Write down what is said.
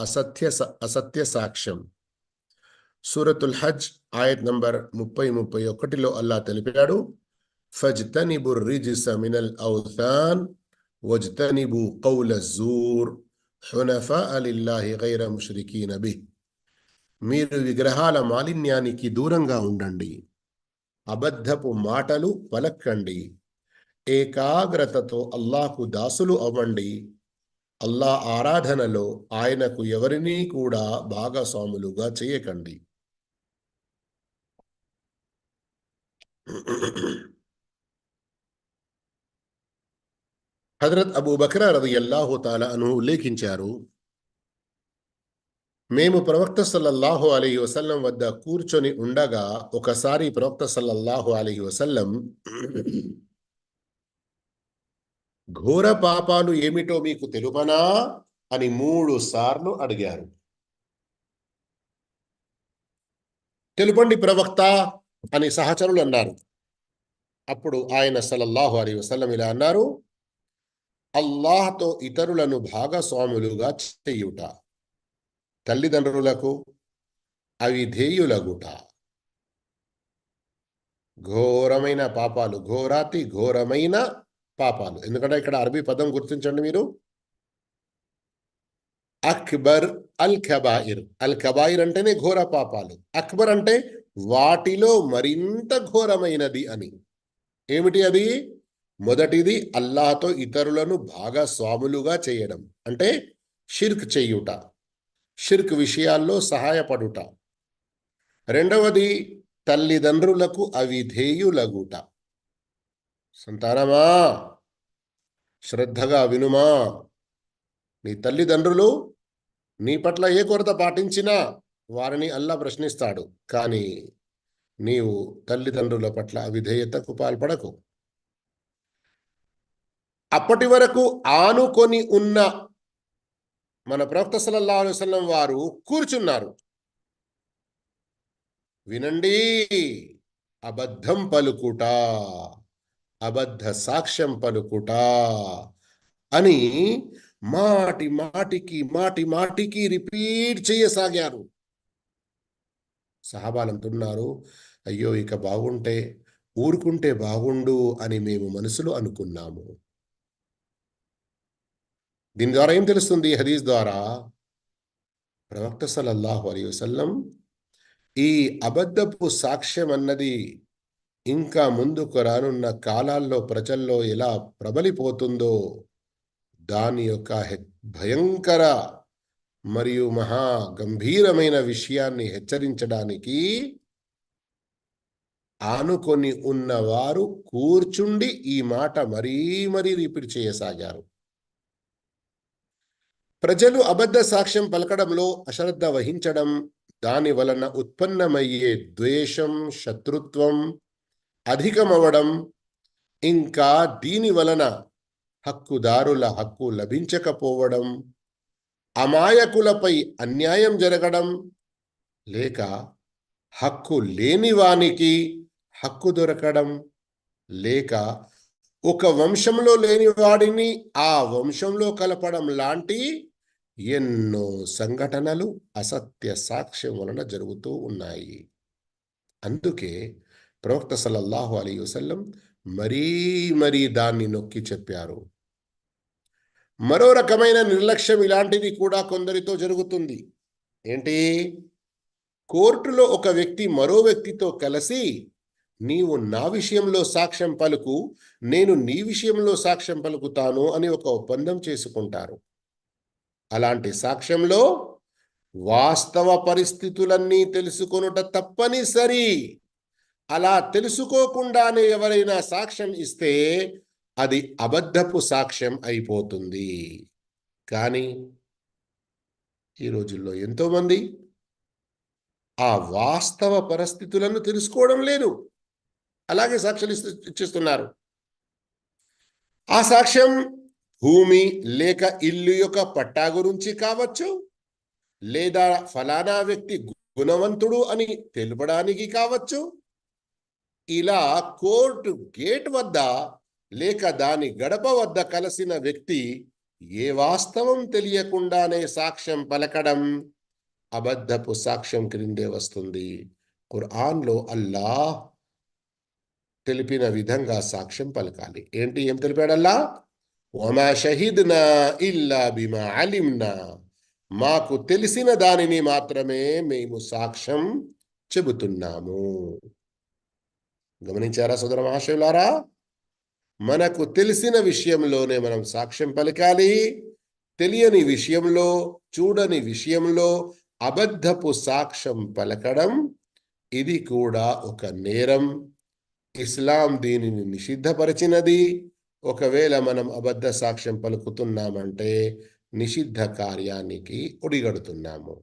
అసత్య స- అసత్య సాక్ష్యం. సూరతుల్ హజ్ ఆయత్ నంబర్ ముప్పై ముప్పై ఒకటిలో అల్లా తెలిపాడు ఫజ్తనిబు రిజిస మినల్ ఔథాన్ వజ్తనిబు కౌల జూర్ హునఫా అలిల్లాహి గైర ముష్రికీన బి. మీరు విగ్రహాల మాలిన్యానికి దూరంగా ఉండండి. అబద్ధపు మాటలు పలక్కండి. ఏకాగ్రతతో అల్లాకు దాసులు అవ్వండి. అల్లా ఆరాధనలో ఆయనకు ఎవరినీ కూడా భాగస్వాములుగా చేయకండి. హజరత్ అబూ బక్ర రదియల్లాహు తాలా అను ఉల్లేఖించారు మేము ప్రవక్త సల్లల్లాహు అలీ వసల్లం వద్ద కూర్చొని ఉండగా ఒకసారి ప్రవక్త సల్లల్లాహు అలీ వసల్లం ఘోర పాపాలు ఏమిటో మీకు తెలుపనా? అని మూడు సార్లు అడిగారు. తెలుపండి ప్రవక్త అని సహచరులు అన్నారు. అప్పుడు ఆయన సల్లల్లాహు అలీ వసలం ఇలా అన్నారు. అల్లాహ్తో ఇతరులను భాగస్వాములుగా చేయుట తల్లిదండ్రులకు అవిధేయులగుట. ఘోరమైన పాపాలు ఘోరాతి ఘోరమైన పాపాలు. ఎందుకంటే ఇక్కడ అరబీ పదం గుర్తించండి మీరు. అక్బర్ అల్ ఖబాయిర్ అల్ ఖబాయిర్ అంటేనే ఘోర పాపాలు. అక్బర్ అంటే వాటిలో మరింత ఘోరమైనది అని. ఏమిటి అది? మొదటిది అల్లాతో ఇతరులను భాగస్వాములుగా చేయడం. అంటే షిర్క్ చేయుట. షిర్క్ విషయాల్లో సహాయపడుట. రెండవది తల్లిదండ్రులకు అవిధేయులగుట. సంతానమా? శ్రద్ధగా వినుమా? నీ తల్లిదండ్రులు నీ పట్ల ఏ కొరత పాటించినా వారిని అల్లా ప్రశ్నిస్తాడు. కానీ నీవు తల్లిదండ్రుల పట్ల అవిధేయతకు పాల్పడకు. అప్పటి వరకు ఆనుకొని ఉన్న మన ప్రవక్త సలల్లా అలైహి వారు కూర్చున్నారు. వినండి అబద్ధం పలుకుట. అబద్ధ సాక్ష్యం పలుకుట అని మాటి మాటికి మాటి మాటికి రిపీట్ చేయసాగారు. సహబాలంటున్నారు అయ్యో ఇక బాగుంటే ఊరుకుంటే బాగుండు అని మేము మనసులో అనుకున్నాము. దీని ద్వారా ఏం తెలుస్తుంది? హదీజ్ హదీస్ ద్వారా ప్రవక్త సలల్లాహు అలీ వసల్లం ఈ అబద్ధపు సాక్ష్యం అన్నది ఇంకా ముందుకు రానున్న కాలాల్లో ప్రజల్లో ఎలా ప్రబలిపోతుందో దాని యొక్క భయంకర మరియు మహా గంభీరమైన విషయాన్ని హెచ్చరించడానికి ఆనుకొని ఉన్నవారు కూర్చుండి ఈ మాట మరీ మరీ రిపీట్ చేయసాగారు. ప్రజలు అబద్ధ సాక్ష్యం పలకడంలో అశ్రద్ధ వహించడం దాని వలన ఉత్పన్నమయ్యే ద్వేషం శత్రుత్వం అధికమవడం ఇంకా దీని వలన హక్కుదారుల హక్కు లభించకపోవడం. అమాయకులపై అన్యాయం జరగడం. లేక హక్కు లేని వానికి హక్కు దొరకడం. లేక ఒక వంశంలో లేని వాడిని ఆ వంశంలో కలపడం లాంటి ఎన్నో సంఘటనలు అసత్య సాక్ష్యం వలన జరుగుతూ ఉన్నాయి. అందుకే ప్రవక్త సల్లల్లాహు అలీ వసల్లం మరీ మరీ దాన్ని నొక్కి చెప్పారు. మరో రకమైన నిర్లక్ష్యం ఇలాంటిది కూడా కొందరితో జరుగుతుంది. ఏంటి? కోర్టులో ఒక వ్యక్తి మరో వ్యక్తితో కలిసి నీవు నా విషయంలో సాక్ష్యం పలుకు నేను నీ విషయంలో సాక్ష్యం పలుకుతాను అని ఒక ఒప్పందం చేసుకుంటారు. అలాంటి సాక్ష్యంలో వాస్తవ పరిస్థితులన్నీ తెలుసుకొనుట తప్పనిసరి. అలా తెలుసుకోకుండానే ఎవరైనా సాక్ష్యం ఇస్తే అది అబద్ధపు సాక్ష్యం అయిపోతుంది. కానీ ఈ రోజుల్లో ఎంతోమంది ఆ వాస్తవ పరిస్థితులను తెలుసుకోవడం లేదు. అలాగే సాక్ష్యాలు ఇస్తు- ఇచ్చిస్తున్నారు. ఆ సాక్ష్యం భూమి లేక ఇల్లు యొక్క పట్టా గురించి కావచ్చు లేదా ఫలానా వ్యక్తి గుణవంతుడు అని తెలుపడానికి కావచ్చు ఇలా కోర్టు గేట్ వద్ద లేక దాని గడప వద్ద కలిసిన వ్యక్తి ఏ వాస్తవం తెలియకుండానే సాక్ష్యం పలకడం అబద్ధపు సాక్ష్యం క్రిందే వస్తుంది. ఖురాన్లో అల్లా తెలిపిన విధంగా సాక్ష్యం పలకాలి. ఏంటి? ఏం తెలిపాడు అల్లా ఒమా షహీద్నా ఇల్లా బిమా అలిమ్నా. మాకు తెలిసిన దానిని మాత్రమే మేము సాక్ష్యం చెబుతున్నాము. గమనించారా సోదర మహాశివులారా? మనకు తెలిసిన విషయంలోనే మనం సాక్ష్యం పలకాలి. తెలియని విషయంలో చూడని విషయంలో అబద్ధపు సాక్ష్యం పలకడం ఇది కూడా ఒక నేరం. ఇస్లాం దీనిని నిషిద్ధపరిచినది. ఒకవేళ మనం అబద్ధ సాక్ష్యం పలుకుతున్నామంటే నిషిద్ధ కార్యానికి ఒడిగడుతున్నాము.